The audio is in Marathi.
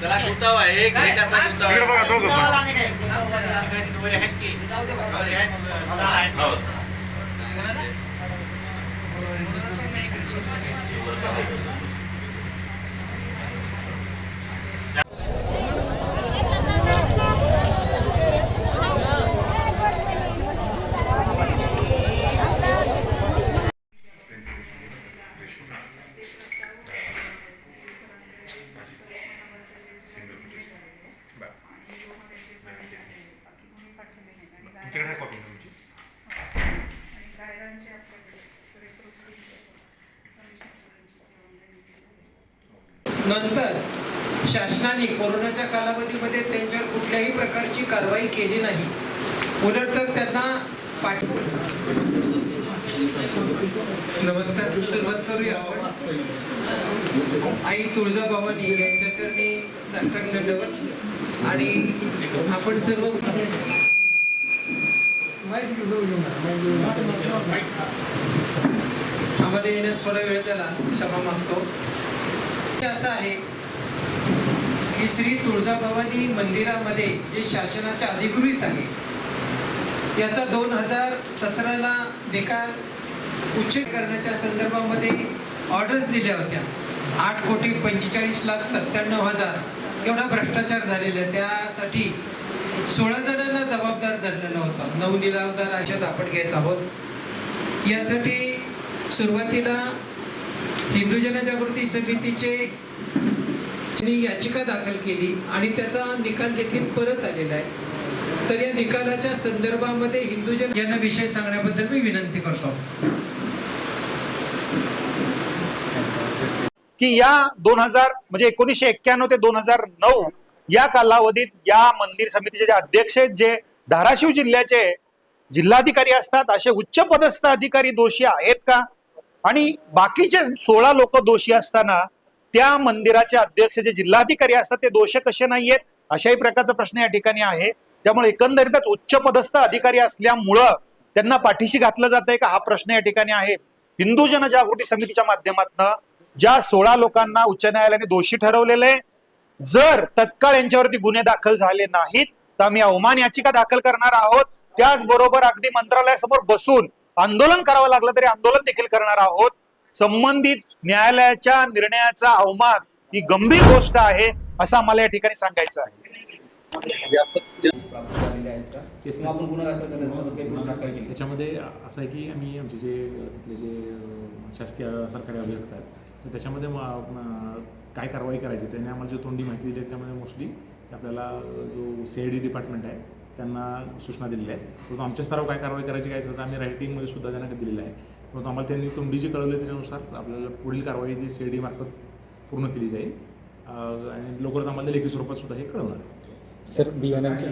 त्याला गुंतावा एक एक असा गुंतावा इकडे बघा दोघं पण. तुमच्याकडे आहे copy तुमची? नंतर शासनाने कोरोनाच्या कालावधीमध्ये त्यांच्यावर कुठल्याही प्रकारची कारवाई केली नाही. उलट तर त्यांना पाठ नमस्कार सुरुवात करूया आपण. आई तुळजाभवानी यांच्या चरणी साष्टांग दंडवत आणि आपण सर्व आम्हाला येण्यास थोडा वेळ झाला क्षमा मागतो. असं आहे की श्री तुळजाभवानी मंदिरामध्ये जे शासनाच्या अधिकृत आहे याचा दोन हजार सतराला निकाल उच्च करण्याच्या संदर्भामध्ये ऑर्डर्स दिल्या होत्या. आठ कोटी पंचेचाळीस लाख सत्त्याण्णव हजार एवढा भ्रष्टाचार झालेला आहे. त्यासाठी सोळा जणांना जबाबदार धरलेला होता. नऊ निलावदार अशात आपण घेत आहोत. यासाठी सुरुवातीला हिंदू जनजागृती समितीचे याचिका दाखल केली आणि त्याचा निकाल देखील परत आलेला आहे. तर या निकालाच्या संदर्भामध्ये हिंदू जन यांना विषय सांगण्याबद्दल मी विनंती करतो की या दोन हजार म्हणजे एकोणीसशे एक्क्याण्णव ते दोन हजार नऊ या कालावधीत या मंदिर समितीचे जे अध्यक्ष आहेत जे धाराशिव जिल्ह्याचे जिल्हाधिकारी असतात असे उच्च पदस्थ अधिकारी दोषी आहेत का? आणि बाकीचे सोळा लोक दोषी असताना त्या मंदिराचे अध्यक्ष जे जिल्हाधिकारी असतात ते दोष कसे नाहीयेत? अशाही प्रकारचा प्रश्न या ठिकाणी आहे. त्यामुळे एकंदरीतच उच्च पदस्थ अधिकारी असल्यामुळं त्यांना पाठीशी घातलं जात आहे का? हा प्रश्न या ठिकाणी आहे. हिंदू जनजागृती समितीच्या माध्यमातून ज्या सोळा लोकांना उच्च न्यायालयाने दोषी ठरवलेले आहे, जर तत्काळ यांच्यावरती गुन्हे दाखल झाले नाहीत तर आम्ही अवमान याचिका दाखल करणार आहोत. त्याचबरोबर अगदी मंत्रालयासमोर बसून आंदोलन करावं लागलं तरी आंदोलन देखील करणार आहोत. संबंधित न्यायालयाच्या निर्णयाचा अवमान ही गंभीर गोष्ट आहे असं आम्हाला या ठिकाणी सांगायचं आहे. त्याच्यामध्ये असं आहे की आम्ही आमचे जे तिथले जे शासकीय सरकारी अभियंता आहेत तर त्याच्यामध्ये काय कारवाई करायची त्याने आम्हाला जो तोंडी माहिती दिली त्याच्यामध्ये मोस्टली आपल्याला जो सी आय डी डिपार्टमेंट आहे त्यांना सूचना दिलेल्या आहेत. परंतु आमच्या स्तरावर काय कारवाई करायची काय तर आम्ही रायटिंगमध्ये सुद्धा त्यांना दिलेलं आहे. परंतु आम्हाला त्यांनी तोंडी जी कळवली त्याच्यानुसार आपल्याला पुढील कारवाई जी सी आय डी मार्फत पूर्ण केली जाईल. आणि लवकरच आम्हाला लेखी स्वरूपात सुद्धा हे कळवणार. सर बियाणांच्या